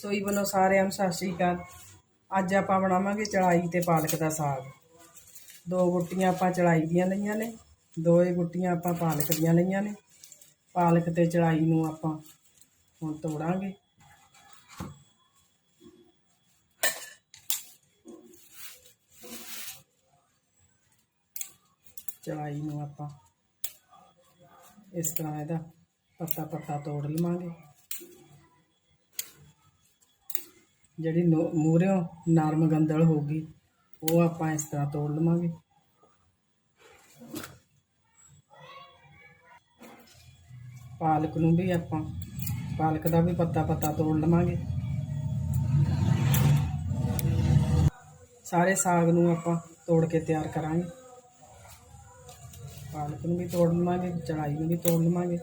ਰਸੋਈ ਵੱਲੋਂ ਸਾਰਿਆਂ ਨੂੰ ਸਤਿ ਸ਼੍ਰੀ ਅਕਾਲ। ਅੱਜ ਆਪਾਂ ਬਣਾਵਾਂਗੇ ਚੜਾਈ ਤੇ ਪਾਲਕ ਦਾ ਸਾਗ। ਦੋ ਗੁੱਟੀਆਂ ਆਪਾਂ ਚੜਾਈ ਦੀਆਂ ਲਈਆਂ ਨੇ, ਦੋਏ ਗੁੱਟੀਆਂ ਆਪਾਂ ਪਾਲਕ ਦੀਆਂ ਲਈਆਂ ਨੇ। ਪਾਲਕ ਤੇ ਚੜਾਈ ਨੂੰ ਆਪਾਂ ਹੁਣ ਤੋੜਾਂਗੇ। ਚੜਾਈ ਨੂੰ ਆਪਾਂ ਇਸ ਤਰ੍ਹਾਂ ਇਹਦਾ ਪੱਤਾ ਪੱਤਾ ਤੋੜ ਲਵਾਂਗੇ। ਜਿਹੜੀ ਮੂਹਰਿਓਂ ਨਰਮ ਗੰਦਲ ਹੋਊਗੀ, ਉਹ ਆਪਾਂ ਇਸ ਤਰ੍ਹਾਂ ਤੋੜ ਲਵਾਂਗੇ। ਪਾਲਕ ਨੂੰ ਵੀ ਆਪਾਂ, ਪਾਲਕ ਦਾ ਵੀ ਪੱਤਾ ਪੱਤਾ ਤੋੜ ਲਵਾਂਗੇ। ਸਾਰੇ ਸਾਗ ਨੂੰ ਆਪਾਂ ਤੋੜ ਕੇ ਤਿਆਰ ਕਰਾਂਗੇ। ਪਾਲਕ ਨੂੰ ਵੀ ਤੋੜ ਲਵਾਂਗੇ, ਚੜਾਈ ਨੂੰ ਵੀ ਤੋੜ ਲਵਾਂਗੇ।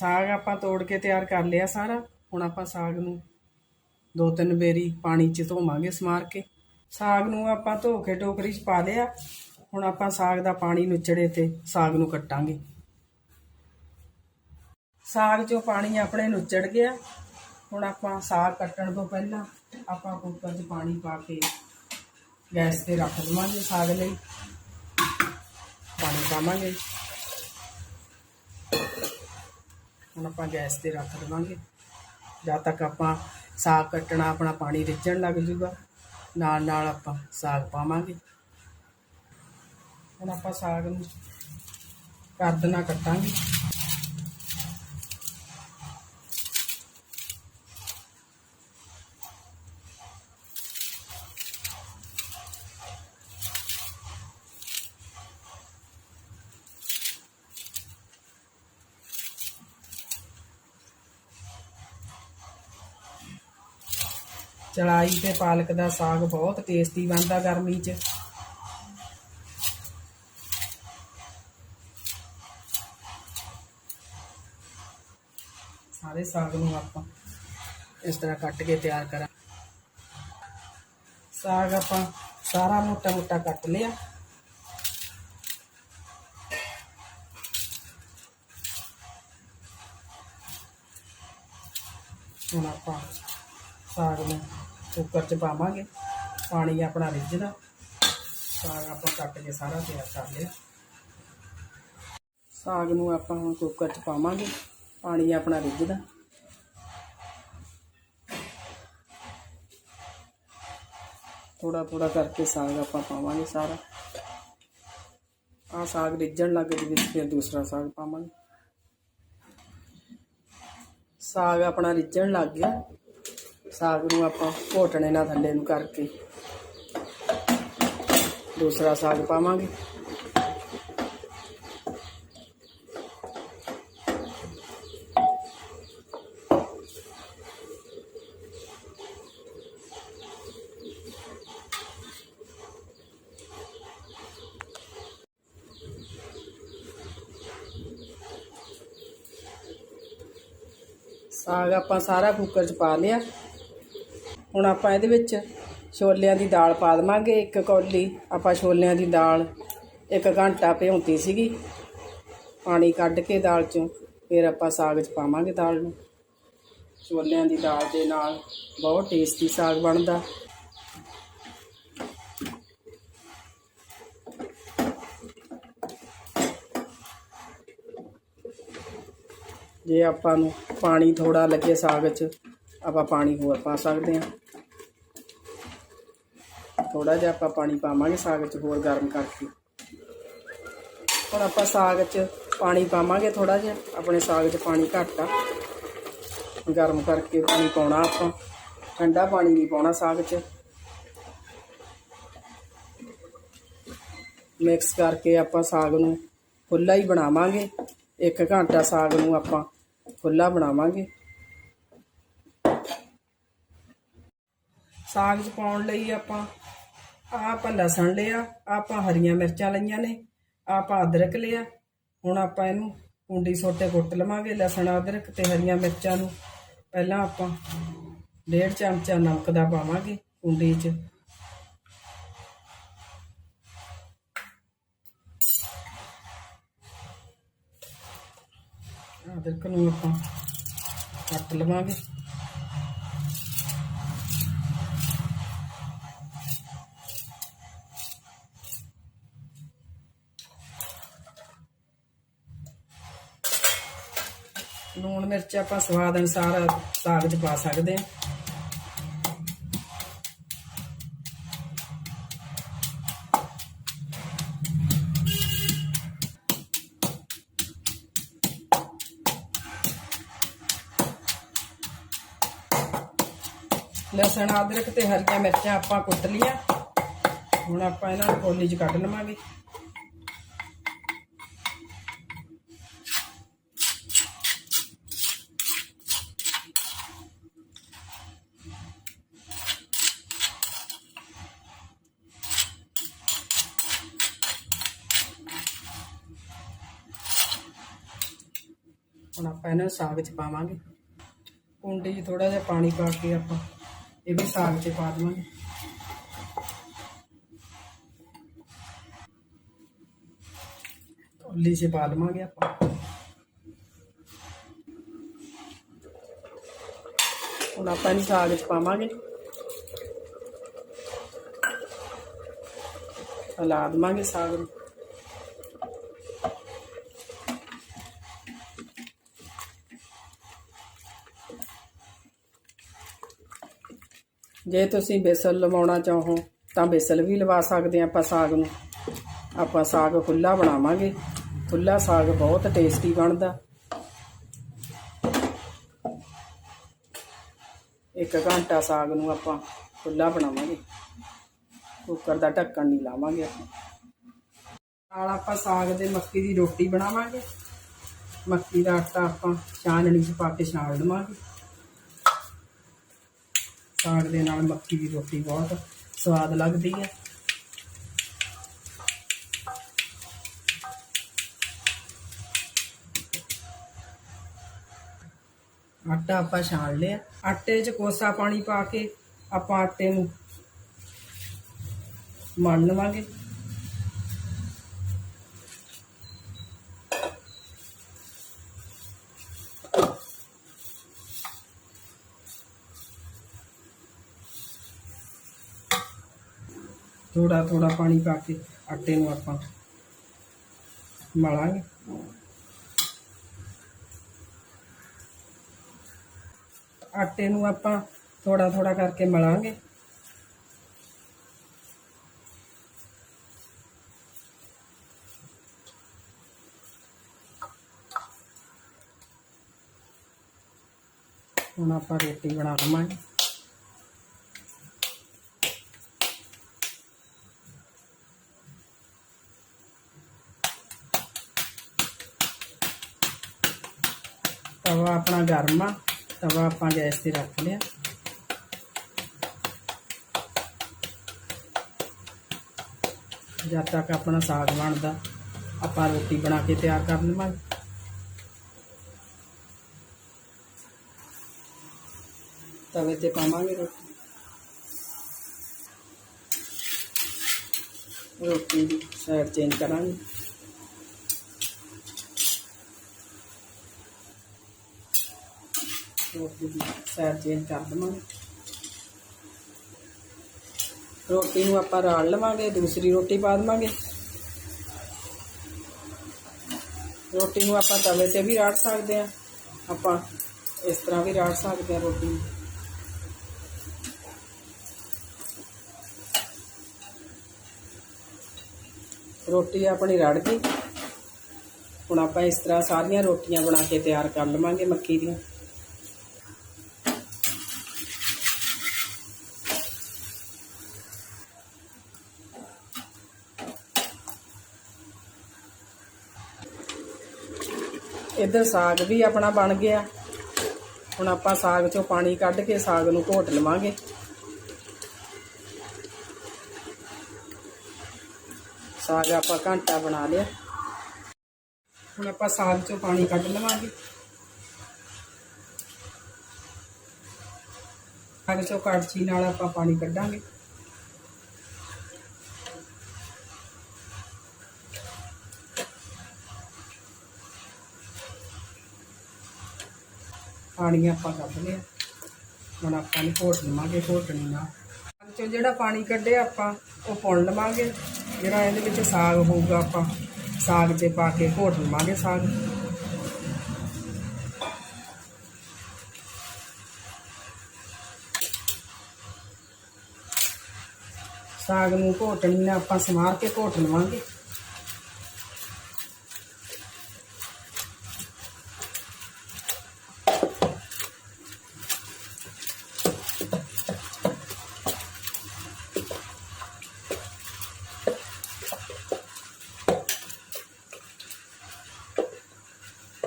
ਸਾਗ ਆਪਾਂ ਤੋੜ ਕੇ ਤਿਆਰ ਕਰ ਲਿਆ ਸਾਰਾ। ਹੁਣ ਆਪਾਂ ਸਾਗ ਨੂੰ ਦੋ ਤਿੰਨ ਬੇਰੀ ਪਾਣੀ 'ਚ ਧੋਵਾਂਗੇ ਸਮਾਰ ਕੇ। ਸਾਗ ਨੂੰ ਆਪਾਂ ਧੋ ਕੇ ਟੋਕਰੀ 'ਚ ਪਾ ਲਿਆ। ਹੁਣ ਆਪਾਂ ਸਾਗ ਦਾ ਪਾਣੀ ਨੁੱਚੜੇ ਤੇ ਸਾਗ ਨੂੰ ਕੱਟਾਂਗੇ। ਸਾਗ 'ਚੋਂ ਪਾਣੀ ਆਪਣੇ ਨੁੱਚੜ ਗਿਆ। ਹੁਣ ਆਪਾਂ ਸਾਗ ਕੱਟਣ ਤੋਂ ਪਹਿਲਾਂ ਆਪਾਂ ਕੁੱਕਰ 'ਚ ਪਾਣੀ ਪਾ ਕੇ ਗੈਸ ਤੇ ਰੱਖ ਦਵਾਂਗੇ ਸਾਗ ਲਈ। ਪਾਣੀ ਪਾਵਾਂਗੇ। ਹੁਣ ਆਪਾਂ ਗੈਸ ਤੇ ਰੱਖ ਦੇਵਾਂਗੇ। ਜਦ ਤੱਕ ਆਪਾਂ ਸਾਗ ਕੱਟਣਾ, ਆਪਣਾ ਪਾਣੀ ਰਿੱਝਣ ਲੱਗ ਜੂਗਾ, ਨਾਲ ਨਾਲ ਆਪਾਂ ਸਾਗ ਪਾਵਾਂਗੇ। ਹੁਣ ਆਪਾਂ ਸਾਗ ਨੂੰ ਕਰਦਨਾ ਕੱਟਾਂਗੇ। ਚੜਾਈ ਤੇ ਪਾਲਕ ਦਾ ਸਾਗ ਬਹੁਤ ਟੇਸਟੀ ਬਣਦਾ ਗਰਮੀ 'ਚ। ਸਾਰੇ ਸਾਗ ਨੂੰ ਆਪਾਂ ਇਸ ਤਰ੍ਹਾਂ ਕੱਟ ਕੇ ਤਿਆਰ ਕਰਾਂ। ਸਾਗ ਆਪਾਂ ਸਾਰਾ ਮੋਟਾ ਮੋਟਾ ਕੱਟ ਲਿਆ। ਹੁਣ ਆਪਾਂ ਸਾਗ ਨੂੰ ਕੁੱਕਰ 'ਚ ਪਾਵਾਂਗੇ। ਪਾਣੀ ਆਪਣਾ ਰਿੱਝਦਾ ਸਾਗ ਆਪਾਂ ਕੱਟ ਕੇ ਸਾਰਾ ਤਿਆਰ ਕਰ ਲਿਆ। ਸਾਗ ਨੂੰ ਆਪਾਂ ਹੁਣ ਕੁੱਕਰ 'ਚ ਪਾਵਾਂਗੇ। ਪਾਣੀ ਆਪਣਾ ਰਿੱਝਦਾ ਥੋੜਾ ਥੋੜਾ ਕਰਕੇ ਸਾਗ ਆਪਾਂ ਪਾਵਾਂਗੇ ਸਾਰਾ। ਆ ਸਾਗ ਰਿੱਝਣ ਲੱਗ ਜਵੇ ਫਿਰ ਦੂਸਰਾ ਸਾਗ ਪਾਵਾਂਗੇ। ਸਾਗ ਆਪਣਾ ਰਿੱਝਣ ਲੱਗ ਗਿਆ। ਸਾਗ ਨੂੰ ਆਪਾਂ ਘੋਟਣੇ ਨਾਲ ਥੱਲੇ ਨੂੰ ਕਰਕੇ ਦੂਸਰਾ ਸਾਗ ਪਾਵਾਂਗੇ ਸਾਗ ਆਪਾਂ ਸਾਰਾ ਕੁੱਕਰ 'ਚ ਪਾ ਲਿਆ ਹੁਣ ਆਪਾਂ ਇਹਦੇ ਵਿੱਚ ਛੋਲਿਆਂ ਦੀ ਦਾਲ ਪਾ ਦਵਾਂਗੇ, ਇੱਕ ਕੌਲੀ। ਆਪਾਂ ਛੋਲਿਆਂ ਦੀ ਦਾਲ ਇੱਕ ਘੰਟਾ ਭਿਉਂਤੀ ਸੀਗੀ। ਪਾਣੀ ਕੱਢ ਕੇ ਦਾਲ 'ਚੋਂ, ਫਿਰ ਆਪਾਂ ਸਾਗ 'ਚ ਪਾਵਾਂਗੇ ਦਾਲ ਨੂੰ। ਛੋਲਿਆਂ ਦੀ ਦਾਲ ਦੇ ਨਾਲ ਬਹੁਤ ਟੇਸਟੀ ਸਾਗ ਬਣਦਾ। ਜੇ ਆਪਾਂ ਨੂੰ ਪਾਣੀ ਥੋੜਾ ਲੱਗੇ ਸਾਗ 'ਚ ਆਪਾਂ ਪਾਣੀ ਹੋਰ ਪਾ ਸਕਦੇ ਹਾਂ। ਥੋੜਾ ਜਿਹਾ ਆਪਾਂ ਪਾਣੀ ਪਾਵਾਂਗੇ ਸਾਗ 'ਚ ਹੋਰ ਗਰਮ ਕਰਕੇ। ਹੁਣ ਆਪਾਂ ਸਾਗ 'ਚ ਪਾਣੀ ਪਾਵਾਂਗੇ ਥੋੜਾ ਜਿਹਾ, ਆਪਣੇ ਸਾਗ 'ਚ ਪਾਣੀ ਘੱਟ ਆ। ਗਰਮ ਕਰਕੇ ਪਾਣੀ ਪਾਉਣਾ ਆਪਾਂ, ਠੰਡਾ ਪਾਣੀ ਨਹੀਂ ਪਾਉਣਾ ਸਾਗ 'ਚ। ਮਿਕਸ ਕਰਕੇ ਆਪਾਂ ਸਾਗ ਨੂੰ ਖੁੱਲਾ ਹੀ ਬਣਾਵਾਂਗੇ। ਇੱਕ ਘੰਟਾ ਸਾਗ ਨੂੰ ਆਪਾਂ ਖੁੱਲਾ ਬਣਾਵਾਂਗੇ। ਸਾਗ 'ਚ ਪਾਉਣ ਲਈ ਆਪਾਂ ਆਹ ਆਪਾਂ ਲਸਣ ਲਿਆ, ਆਪਾਂ ਹਰੀਆਂ ਮਿਰਚਾਂ ਲਈਆਂ ਨੇ, ਆਪਾਂ ਅਦਰਕ ਲਿਆ। ਹੁਣ ਆਪਾਂ ਇਹਨੂੰ ਕੁੰਡੀ ਸੋਟੇ ਕੁੱਟ ਲਵਾਂਗੇ ਲਸਣ, ਅਦਰਕ ਤੇ ਹਰੀਆਂ ਮਿਰਚਾਂ ਨੂੰ। ਪਹਿਲਾਂ ਆਪਾਂ ਡੇਢ ਚਮਚਾ ਨਮਕ ਦਾ ਪਾਵਾਂਗੇ ਕੁੰਡੀ 'ਚ। ਅਦਰਕ ਨੂੰ ਆਪਾਂ ਕੱਟ ਲਵਾਂਗੇ ਲੂਣ ਮਿਰਚ ਆਪਾਂ ਸਵਾਦ ਅਨੁਸਾਰ ਸਾਗ 'ਚ ਪਾ ਸਕਦੇ ਹਾਂ। ਲਸਣ, ਅਦਰਕ ਤੇ ਹਰੀਆਂ ਮਿਰਚਾਂ ਆਪਾਂ ਕੁੱਟ ਲਈਆਂ। ਹੁਣ ਆਪਾਂ ਇਹਨਾਂ ਨੂੰ ਕੋਲੀ 'ਚ ਕੱਢ ਲਵਾਂਗੇ। ਹੁਣ ਆਪਾਂ ਇਹਨਾਂ ਨੂੰ ਸਾਗ 'ਚ ਪਾਵਾਂਗੇ। ਕੁੰਡੀ 'ਚ ਥੋੜਾ ਜਿਹਾ ਪਾਣੀ ਪਾ ਕੇ ਆਪਾਂ ਇਹ ਵੀ ਸਾਗ 'ਚ ਪਾ ਦੇਵਾਂਗੇ। ਕੋਲੀ 'ਚ ਪਾ ਲਵਾਂਗੇ ਆਪਾਂ। ਹੁਣ ਆਪਾਂ ਇਹਨੂੰ ਸਾਗ 'ਚ ਪਾਵਾਂਗੇ। ਲਾ ਦੇਵਾਂਗੇ ਸਾਗ ਨੂੰ। ਜੇ ਤੁਸੀਂ ਬੇਸਲ ਲਵਾਉਣਾ ਚਾਹੋ, ਤਾਂ ਬੇਸਲ ਵੀ ਲਵਾ ਸਕਦੇ ਆ ਆਪਾਂ ਸਾਗ ਨੂੰ। ਆਪਾਂ ਸਾਗ ਖੁੱਲਾ ਬਣਾਵਾਂਗੇ। ਖੁੱਲਾ ਸਾਗ ਬਹੁਤ ਟੇਸਟੀ ਬਣਦਾ। ਇੱਕ ਘੰਟਾ ਸਾਗ ਨੂੰ ਆਪਾਂ ਖੁੱਲਾ ਬਣਾਵਾਂਗੇ। ਕੁੱਕਰ ਦਾ ਢੱਕਣ ਨਹੀਂ ਲਾਵਾਂਗੇ ਆਪਾਂ। ਨਾਲ ਆਪਾਂ ਸਾਗ ਦੇ ਮੱਕੀ ਦੀ ਰੋਟੀ ਬਣਾਵਾਂਗੇ। ਮੱਕੀ ਦਾ ਆਟਾ ਆਪਾਂ ਛਾਨਣੀ 'ਚ ਪਾ ਕੇ ਛਾਣ ਲਵਾਂਗੇ। ਸਾਗ ਦੇ ਨਾਲ ਮੱਕੀ ਦੀ ਰੋਟੀ ਬਹੁਤ ਸਵਾਦ ਲੱਗਦੀ ਹੈ। ਆਟਾ ਆਪਾਂ ਛਾਣ ਲਿਆ। ਆਟੇ 'ਚ ਕੋਸਾ ਪਾਣੀ ਪਾ ਕੇ ਆਪਾਂ ਆਟੇ ਨੂੰ ਮਣ ਲਵਾਂਗੇ। ਥੋੜਾ ਥੋੜਾ ਪਾਣੀ ਪਾ ਕੇ ਆਟੇ ਨੂੰ ਆਪਾਂ ਮਲਾਂਗੇ। ਆਟੇ ਨੂੰ ਆਪਾਂ ਥੋੜਾ ਥੋੜਾ ਕਰਕੇ ਮਲਾਂਗੇ। ਹੁਣ ਆਪਾਂ ਰੋਟੀ ਬਣਾ ਲਵਾਂਗੇ। ਤਵਾ ਆਪਣਾ ਗਰਮ ਆ, ਤਵਾ ਆਪਾਂ ਗੈਸ ਤੇ ਰੱਖ ਲਿਆ। ਜਦ ਤੱਕ ਆਪਣਾ ਸਾਗ ਬਣਦਾ, ਆਪਾਂ ਰੋਟੀ ਬਣਾ ਕੇ ਤਿਆਰ ਕਰ ਲਵਾਂਗੇ। ਤਵੇ ਤੇ ਪਾਵਾਂਗੇ ਰੋਟੀ। ਰੋਟੀ ਦੀ ਸਾਈਡ ਚੇਂਜ ਕਰਾਂਗੇ। ਰੋਟੀ ਦੀ ਸਾਈਡ ਚੇਂਜ ਕਰ ਦਵਾਂਗੇ। ਰੋਟੀ ਨੂੰ ਆਪਾਂ ਰਾਲ ਲਵਾਂਗੇ, ਦੂਸਰੀ ਰੋਟੀ ਪਾ ਦੇਵਾਂਗੇ। ਰੋਟੀ ਨੂੰ ਆਪਾਂ ਤਵੇ ਤੇ ਵੀ ਰਾੜ ਸਕਦੇ ਆ ਆਪਾਂ ਇਸ ਤਰ੍ਹਾਂ ਵੀ ਰਾੜ ਸਕਦੇ ਆ ਰੋਟੀ ਨੂੰ। ਰੋਟੀ ਆਪਣੀ ਰੜ ਗਈ। ਹੁਣ ਆਪਾਂ ਇਸ ਤਰ੍ਹਾਂ ਸਾਰੀਆਂ ਰੋਟੀਆਂ ਬਣਾ ਕੇ ਤਿਆਰ ਕਰ ਲਵਾਂਗੇ ਮੱਕੀ ਦੀਆਂ। ਇੱਧਰ ਸਾਗ ਵੀ ਆਪਣਾ ਬਣ ਗਿਆ। ਹੁਣ ਆਪਾਂ ਸਾਗ ਚੋਂ ਪਾਣੀ ਕੱਢ ਕੇ ਸਾਗ ਨੂੰ ਘੋਟ ਲਵਾਂਗੇ। ਸਾਗ ਆਪਾਂ ਘੰਟਾ ਬਣਾ ਲਿਆ। ਹੁਣ ਆਪਾਂ ਸਾਗ ਚੋਂ ਪਾਣੀ ਕੱਢ ਲਵਾਂਗੇ। ਸਾਗ ਚੋਂ ਕੜਛੀ ਨਾਲ ਆਪਾਂ ਪਾਣੀ ਕੱਢਾਂਗੇ। ਪਾਣੀ ਆਪਾਂ ਕੱਢ ਲਿਆ ਹੁਣ ਆਪਾਂ ਨੂੰ ਘੋਟ ਲਵਾਂਗੇ, ਘੋਟਣੀ ਨਾਲ। ਚੋਂ ਜਿਹੜਾ ਪਾਣੀ ਕੱਢਿਆ ਆਪਾਂ, ਉਹ ਪੁਣ ਲਵਾਂਗੇ। ਜਿਹੜਾ ਇਹਦੇ ਵਿੱਚ ਸਾਗ ਹੋਊਗਾ, ਆਪਾਂ ਸਾਗ 'ਚ ਪਾ ਕੇ ਘੋਟ ਲਵਾਂਗੇ ਸਾਗ। ਸਾਗ ਨੂੰ ਘੋਟਣੀ ਨਾਲ ਆਪਾਂ ਸਮਾਰ ਕੇ ਘੋਟ ਲਵਾਂਗੇ।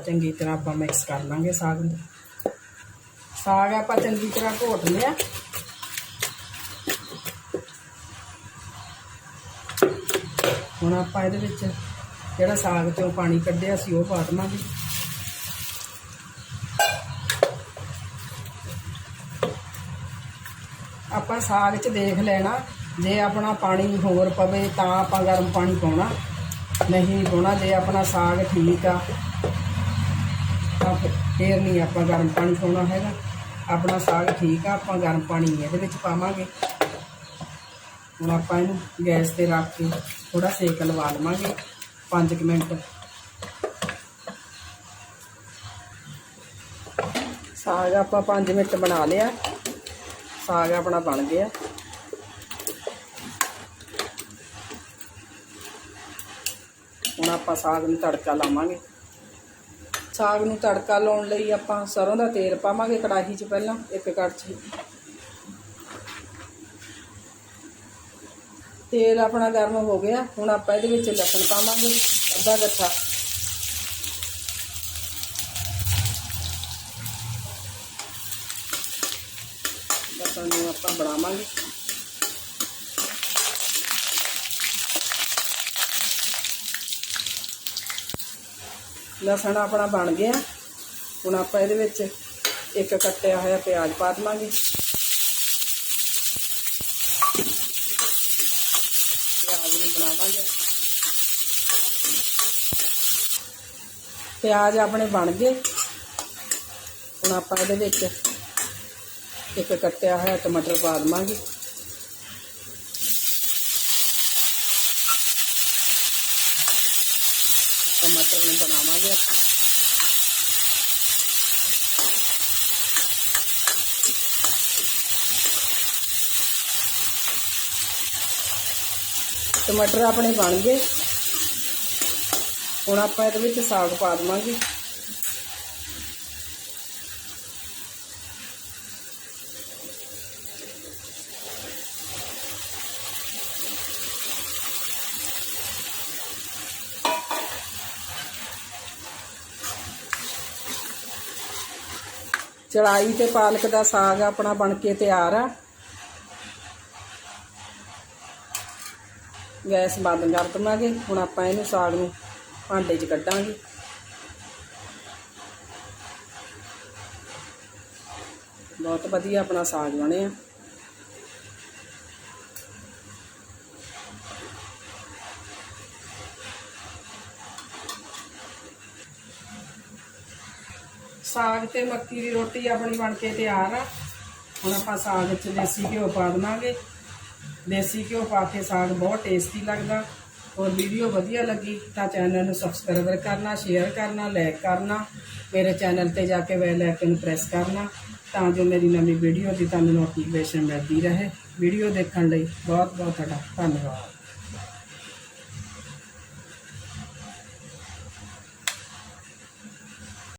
ਚੰਗੀ ਤਰ੍ਹਾਂ ਆਪਾਂ ਮਿਕਸ ਕਰ ਲਾਂਗੇ ਸਾਗ ਨੂੰ। ਸਾਗ ਆਪਾਂ ਚੰਗੀ ਤਰ੍ਹਾਂ ਘੋਟ ਲਿਆ। ਹੁਣ ਆਪਾਂ ਇਹਦੇ ਵਿੱਚ ਜਿਹੜਾ ਸਾਗ ਚੋਂ ਪਾਣੀ ਕੱਢਿਆ ਸੀ ਉਹ ਪਾ ਦੇਵਾਂਗੇ। ਆਪਾਂ ਸਾਗ 'ਚ ਦੇਖ ਲੈਣਾ, ਜੇ ਆਪਣਾ ਪਾਣੀ ਹੋਰ ਪਵੇ ਤਾਂ ਆਪਾਂ ਗਰਮ ਪਾਣੀ ਪਾਉਣਾ, ਨਹੀਂ ਪਾਉਣਾ ਜੇ ਆਪਣਾ ਸਾਗ ਠੀਕ ਆ। ਤਾਂ ਫਿਰ- ਫੇਰ ਨਹੀਂ ਆਪਾਂ ਗਰਮ ਪਾਣੀ ਪਾਉਣਾ ਹੈਗਾ। ਆਪਣਾ ਸਾਗ ਠੀਕ ਆ, ਆਪਾਂ ਗਰਮ ਪਾਣੀ ਇਹਦੇ ਵਿੱਚ ਪਾਵਾਂਗੇ। ਹੁਣ ਆਪਾਂ ਇਹਨੂੰ ਗੈਸ ਤੇ ਰੱਖ ਕੇ ਥੋੜਾ ਸੇਕ ਲਵਾ ਲਵਾਂਗੇ 5 ਮਿੰਟ। ਸਾਗ ਆਪਾਂ 5 ਮਿੰਟ ਬਣਾ ਲਿਆ। ਸਾਗ ਆਪਣਾ ਬਣ ਗਿਆ। ਹੁਣ ਆਪਾਂ ਸਾਗ ਨੂੰ ਤੜਕਾ ਲਾਵਾਂਗੇ। ਸਾਗ ਨੂੰ ਤੜਕਾ ਲਾਉਣ ਲਈ ਆਪਾਂ ਸਰੋਂ ਦਾ ਤੇਲ ਪਾਵਾਂਗੇ ਕੜਾਹੀ 'ਚ ਪਹਿਲਾਂ, ਇੱਕ ਕੜਛੀ ਤੇਲ ਆਪਣਾ ਗਰਮ ਹੋ ਗਿਆ, ਹੁਣ ਆਪਾਂ ਇਹਦੇ ਵਿੱਚ ਲਸਣ ਪਾਵਾਂਗੇ, ਅੱਧਾ ਗੱਠਾ। ਲਸਣ ਨੂੰ ਆਪਾਂ ਬਣਾਵਾਂਗੇ। ਲਸਣ ਆਪਣਾ ਬਣ ਗਿਆ। ਹੁਣ ਆਪਾਂ ਇਹਦੇ ਵਿੱਚ ਇੱਕ ਕੱਟਿਆ ਹੋਇਆ ਪਿਆਜ਼ ਪਾ ਦੇਵਾਂਗੇ। ਪਿਆਜ਼ ਨੂੰ ਬਣਾਵਾਂਗੇ। ਪਿਆਜ਼ ਆਪਣੇ ਬਣ ਗਏ। ਹੁਣ ਆਪਾਂ ਇਹਦੇ ਵਿੱਚ ਇੱਕ ਕੱਟਿਆ ਹੋਇਆ ਟਮਾਟਰ ਪਾ ਦੇਵਾਂਗੇ। ਟਮਾਟਰ ਨੂੰ ਬਣਾਵਾਂਗੇ ਆਪਾਂ। ਟਮਾਟਰ ਆਪਣੇ ਬਣ ਗਏ। ਹੁਣ ਆਪਾਂ ਇਹਦੇ ਵਿੱਚ ਸਾਗ ਪਾ ਦੇਵਾਂਗੇ। ਚੜਾਈ ਤੇ ਪਾਲਕ ਦਾ ਸਾਗ ਆਪਣਾ ਬਣ ਕੇ ਤਿਆਰ ਆ। ਗੈਸ ਬੰਦ ਕਰ ਦਵਾਂਗੇ, ਹੁਣ ਆਪਾਂ ਇਹਨੂੰ ਸਾਗ ਨੂੰ ਭਾਂਡੇ 'ਚ ਕੱਢਾਂਗੇ। ਬਹੁਤ ਵਧੀਆ ਆਪਣਾ ਸਾਗ ਬਣਿਆ। ਸਾਗ ਤੇ ਮੱਕੀ ਦੀ ਰੋਟੀ ਆਪਣੀ ਬਣ ਕੇ ਤਿਆਰ ਆ। ਹੁਣ ਆਪਾਂ ਸਾਗ 'ਚ ਦੇਸੀ ਘਿਓ ਪਾ ਦੇਵਾਂਗੇ। ਦੇਸੀ ਘਿਓ ਪਾ ਕੇ ਸਾਗ ਬਹੁਤ ਟੇਸਟੀ ਲੱਗਦਾ। ਔਰ ਵੀਡੀਓ ਵਧੀਆ ਲੱਗੀ ਤਾਂ ਚੈਨਲ ਨੂੰ ਸਬਸਕ੍ਰਾਈਬ ਕਰਨਾ ਸ਼ੇਅਰ ਕਰਨਾ ਲਾਈਕ ਕਰਨਾ। ਮੇਰੇ ਚੈਨਲ ਤੇ ਜਾ ਕੇ ਬੈਲ ਆਈਕਨ ਨੂੰ ਪ੍ਰੈਸ ਕਰਨਾ ਤਾਂ ਜੋ ਮੇਰੀ ਨਵੀਂ ਵੀਡੀਓ ਦੀ ਤੁਹਾਨੂੰ ਨੋਟੀਫਿਕੇਸ਼ਨ ਮਿਲਦੀ ਰਹੇ। ਵੀਡੀਓ ਦੇਖਣ ਲਈ ਬਹੁਤ ਬਹੁਤ ਤੁਹਾਡਾ ਧੰਨਵਾਦ।